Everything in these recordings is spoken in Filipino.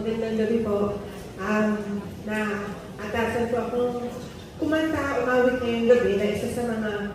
Magandang gabi po. Um, na atasan po ako kumanta, umawit ngayong gabi na isa sa mga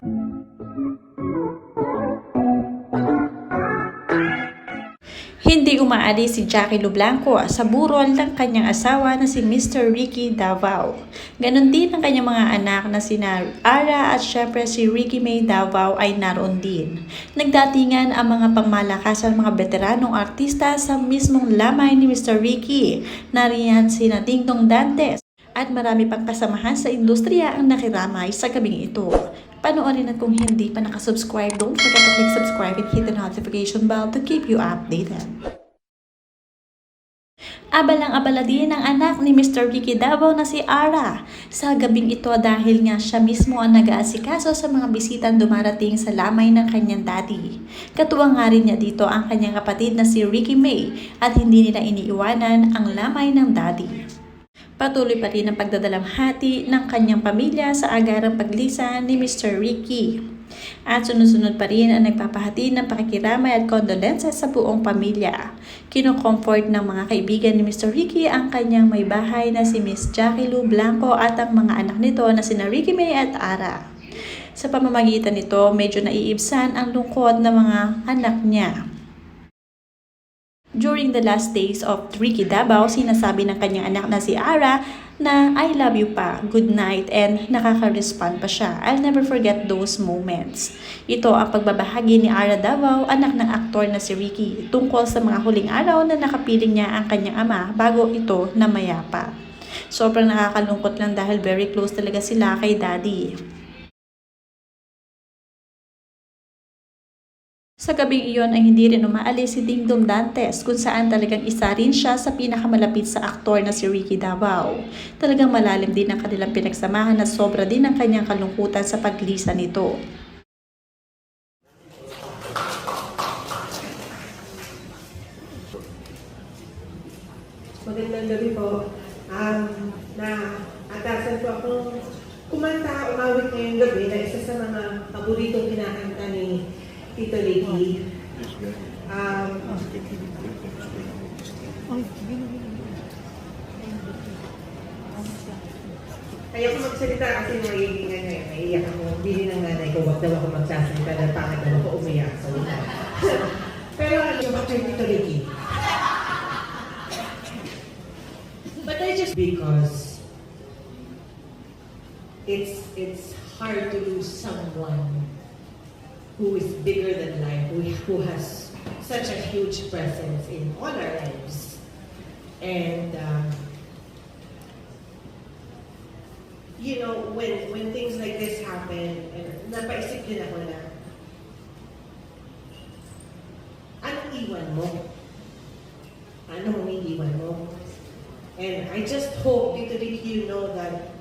Hindi umaalis si Jackie Lublanco sa burol ng kanyang asawa na si Mr. Ricky Davao. Ganon din ang kanyang mga anak na sina Ara at syempre si Ricky May Davao ay naroon din. Nagdatingan ang mga pangmalakasan mga veteranong artista sa mismong lamay ni Mr. Ricky. Nariyan sina Ding Dong Dantes at marami pang kasamahan sa industriya ang nakiramay sa gabing ito. Panoorin at kung hindi pa nakasubscribe, don't forget to click subscribe and hit the notification bell to keep you updated. Abalang-abala din ang anak ni Mr. Ricky Davao na si Ara sa gabing ito dahil nga siya mismo ang nag-aasikaso sa mga bisitang dumarating sa lamay ng kanyang daddy. Katuwang nga rin niya dito ang kanyang kapatid na si Ricky May at hindi nila iniiwanan ang lamay ng daddy. Patuloy pa rin ang pagdadalamhati ng kanyang pamilya sa agarang paglisan ni Mr. Ricky. At sunod-sunod pa rin ang nagpapahati ng pakikiramay at condolences sa buong pamilya. Kino-comfort ng mga kaibigan ni Mr. Ricky ang kanyang may bahay na si Miss Jackie Lou Blanco at ang mga anak nito na sina Ricky May at Ara. Sa pamamagitan nito, medyo naiibsan ang lungkot ng mga anak niya. During the last days of Ricky Davao, sinasabi ng kanyang anak na si Ara na I love you pa, good night, and nakaka-respond pa siya. I'll never forget those moments. Ito ang pagbabahagi ni Ara Davao, anak ng aktor na si Ricky, tungkol sa mga huling araw na nakapiling niya ang kanyang ama bago ito namayapa. Sobrang nakakalungkot lang dahil very close talaga sila kay daddy. Sa gabing iyon ay hindi rin umaalis si Ding Dong Dantes kung saan talagang isa rin siya sa pinakamalapit sa aktor na si Ricky Davao. Talagang malalim din ang kanilang pinagsamahan at sobra din ang kanyang kalungkutan sa paglisa nito. magandang gabi po. Um, na atasan po ako kumanta, umawit ngayong gabi na isa sa mga paboritong kinakanta ni Tito Ricky. Um, Kaya ko magsalita kasi naiingin nga ngayon. Naiiyak ako. Bili ng nanay ko, wag daw ako magsasalita dahil pangit daw ako umiyak. So, Pero ano yung kay Tito Ricky? But I just because it's it's hard to lose someone who is bigger than life, who, who has such a huge presence in all our lives. And um, you know, when when things like this happen, and napaisip din ako na, anong iwan mo? Anong iiwan mo? And I just hope, Ricky, you know that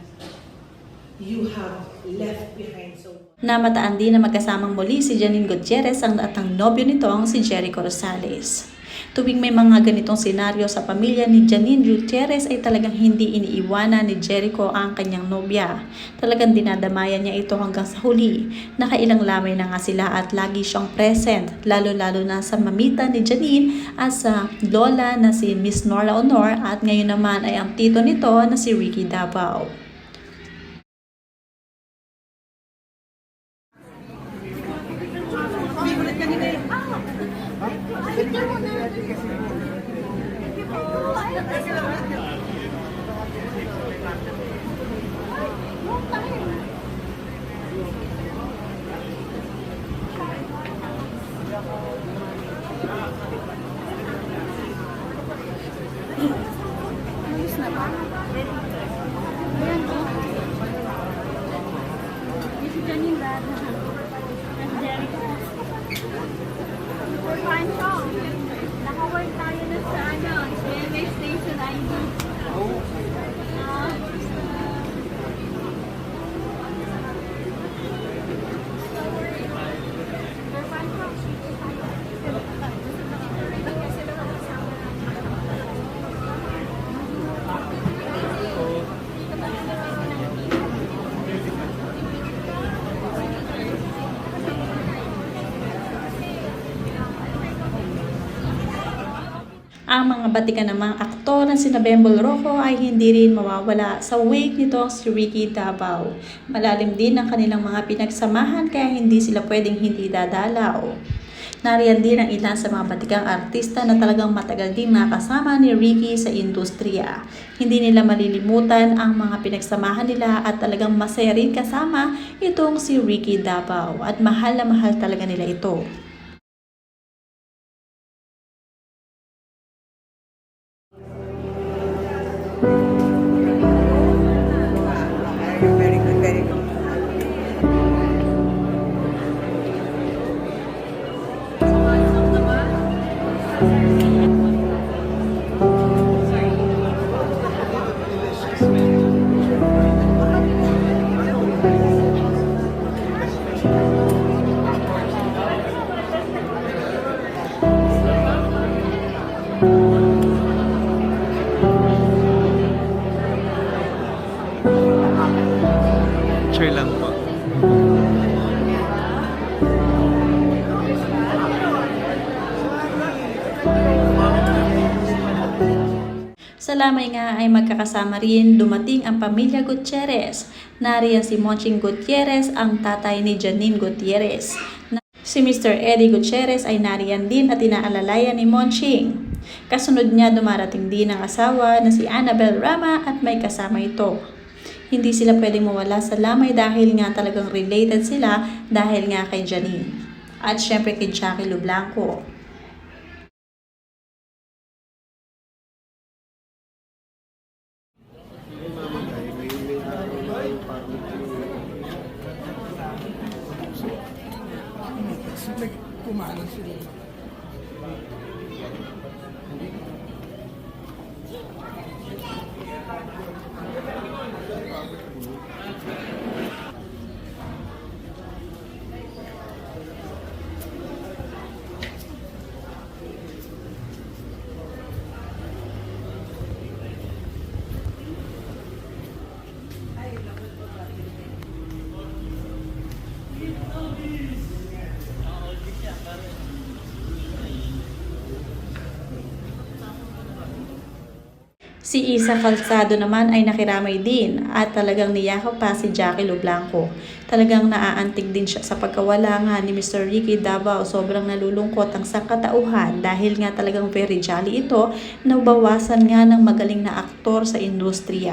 you have left behind so much. Namataan din na magkasamang muli si Janine Gutierrez ang at ang nobyo nitong si Jericho Rosales. Tuwing may mga ganitong senaryo sa pamilya ni Janine Gutierrez ay talagang hindi iniiwanan ni Jericho ang kanyang nobya. Talagang dinadamayan niya ito hanggang sa huli. Nakailang lamay na nga sila at lagi siyang present, lalo-lalo na sa mamita ni Janine at sa lola na si Miss Nora Honor at ngayon naman ay ang tito nito na si Ricky Davao. Ang mga batikan ng mga aktor na sina Bembol Rojo ay hindi rin mawawala sa wake nito si Ricky Davao. Malalim din ang kanilang mga pinagsamahan kaya hindi sila pwedeng hindi dadalaw. Nariyan din ang ilan sa mga batikang artista na talagang matagal din nakasama ni Ricky sa industriya. Hindi nila malilimutan ang mga pinagsamahan nila at talagang masaya rin kasama itong si Ricky Davao at mahal na mahal talaga nila ito. Sure lang po. Sa lamay nga ay magkakasama rin dumating ang pamilya Gutierrez. Nariyan si Monching Gutierrez, ang tatay ni Janine Gutierrez. Si Mr. Eddie Gutierrez ay nariyan din at inaalalayan ni Monching. Kasunod niya dumarating din ang asawa na si Annabel Rama at may kasama ito. Hindi sila pwedeng mawala sa lamay dahil nga talagang related sila dahil nga kay Janine. At syempre kay Jackie Lublanco. simple. Si Isa Calzado naman ay nakiramay din at talagang niyakap pa si Jackie Lublanco. Talagang naaantig din siya sa pagkawala nga ni Mr. Ricky Davao. Sobrang nalulungkot ang sangkatauhan dahil nga talagang very jolly ito na bawasan nga ng magaling na aktor sa industriya.